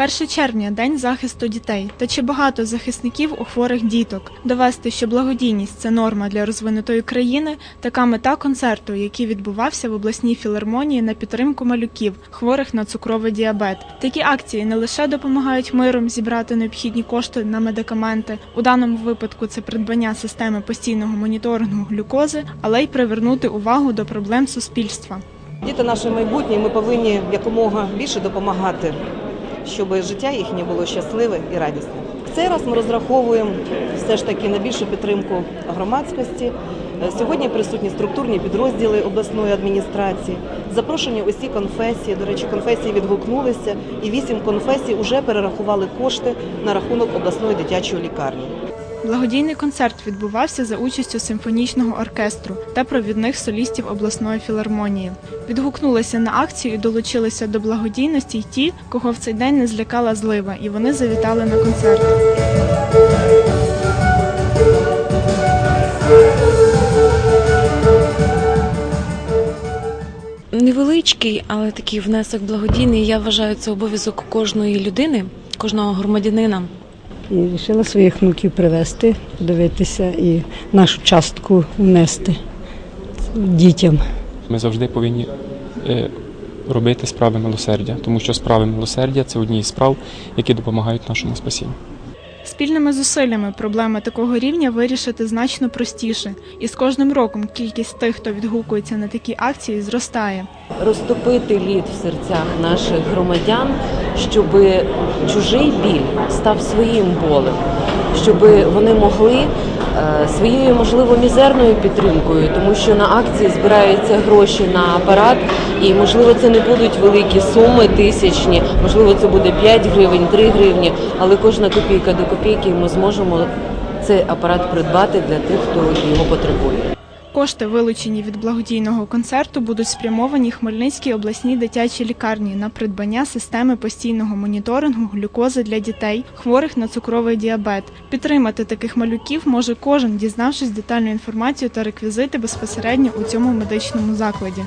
1 червня день захисту дітей. Та чи багато захисників у хворих діток? Довести, що благодійність це норма для розвинутої країни. Така мета концерту, який відбувався в обласній філармонії на підтримку малюків, хворих на цукровий діабет. Такі акції не лише допомагають миром зібрати необхідні кошти на медикаменти. У даному випадку це придбання системи постійного моніторингу глюкози, але й привернути увагу до проблем суспільства. Діти наше майбутнє, ми повинні якомога більше допомагати, щоб життя їхнє було щасливе і радісне. В цей раз ми розраховуємо все ж таки на більшу підтримку громадськості. Е, Сьогодні присутні структурні підрозділи обласної адміністрації. Запрошені усі конфесії. До речі, конфесії відгукнулися, і вісім конфесій вже перерахували кошти на рахунок обласної дитячої лікарні. Благодійний концерт відбувався за участю симфонічного оркестру та провідних солістів обласної філармонії. Відгукнулися на акцію і долучилися до благодійності й ті, кого в цей день не злякала злива, і вони завітали на концерт. Невеличкий, але такий внесок благодійний. Я вважаю, це обов'язок кожної людини, кожного громадянина. І вирішила своїх внуків привезти, подивитися і нашу частку внести дітям. Ми завжди повинні е, робити справи милосердя, тому що справи милосердя це одні з справ, які допомагають нашому спасінню. Спільними зусиллями проблеми такого рівня вирішити значно простіше, і з кожним роком кількість тих, хто відгукується на такі акції, зростає. розтопити лід в серцях наших громадян, щоб чужий біль став своїм болем, щоб вони могли своєю можливо мізерною підтримкою, тому що на акції збираються гроші на апарат, і можливо це не будуть великі суми тисячні, можливо, це буде 5 гривень, 3 гривні, але кожна копійка до копійки ми зможемо цей апарат придбати для тих, хто його потребує. Кошти, вилучені від благодійного концерту, будуть спрямовані Хмельницькій обласній дитячій лікарні на придбання системи постійного моніторингу глюкози для дітей, хворих на цукровий діабет. Підтримати таких малюків може кожен, дізнавшись детальну інформацію та реквізити безпосередньо у цьому медичному закладі.